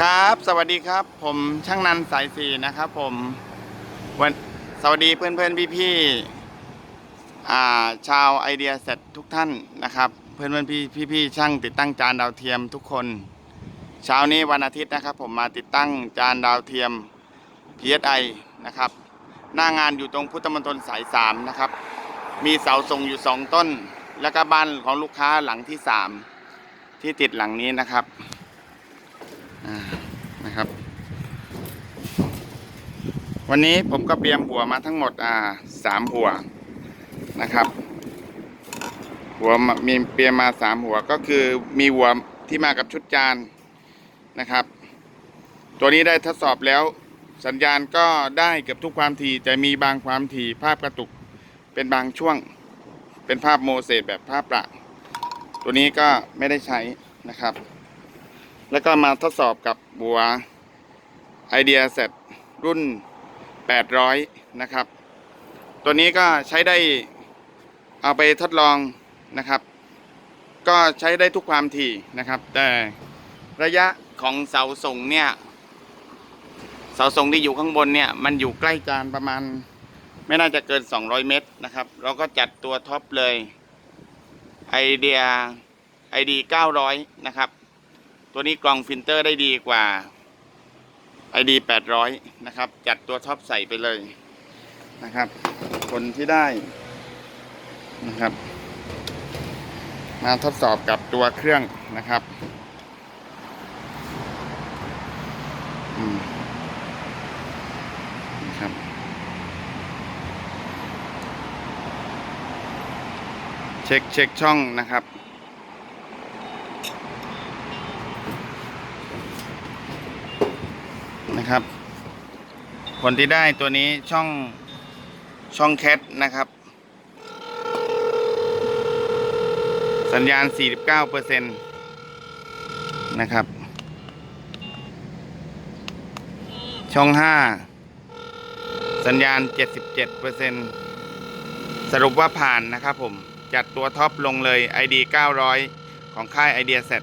ครับ สวัสดีครับ ผมช่างนันสายสีนะครับ ผมวันสวัสดีเพื่อนเพื่อนพี่พี่อ่าชาวไอเดียเสร็จทุกท่านนะครับ เพื่อนเพื่อนพี่พี่พี่ช่างติดตั้งจานดาวเทียมทุกคน เช้านี้วันอาทิตย์นะครับ ผมมาติดตั้งจานดาวเทียม PSI นะครับ หน้างานอยู่ตรงพุทธมณฑลสายสามนะครับ มีเสาส่งอยู่สองต้น แล้วก็บ้านของลูกค้าหลังที่สามที่ติดหลังนี้นะครับ นะครับ วันนี้ผมก็เตรียมหัวมาทั้งหมดอ่าสามหัวนะครับ หัวมีเตรียมมาสามหัวก็คือมีหัวที่มากับชุดจานนะครับ ตัวนี้ได้ทดสอบแล้วสัญญาณก็ได้เกือบทุกความถี่แต่มีบางความถี่ภาพกระตุกเป็นบางช่วง เป็นภาพโมเสสแบบภาพประตัวนี้ก็ไม่ได้ใช้นะครับ แล้วก็มาทดสอบกับบัวไอเดียเสร็จรุ่น 800 นะครับ ตัวนี้ก็ใช้ได้เอาไปทดลองนะครับ ก็ใช้ได้ทุกความถี่นะครับ แต่ระยะของเสาส่งเนี่ย เสาส่งที่อยู่ข้างบนเนี่ย มันอยู่ใกล้จานประมาณ ไม่น่าจะเกิน 200 เมตรนะครับ เราก็จัดตัวท็อปเลยไอเดียไอดี900 นะครับ ตัวนี้กรองฟิลเตอร์ได้ดีกว่า ID 800 นะครับ จัดตัวท็อปใส่ไปเลยนะครับ คนที่ได้นะครับ มาทดสอบกับตัวเครื่องนะครับอืมนะครับเช็คเช็คช่องนะครับ นะครับ คนที่ได้ตัวนี้ช่องช่องแคทนะครับ สัญญาณ 49%นะครับ ช่อง 5 สัญญาณ 77%สรุปว่าผ่านนะครับผม จัดตัวท็อปลงเลย ID 900 ของค่ายไอเดียเซ็ต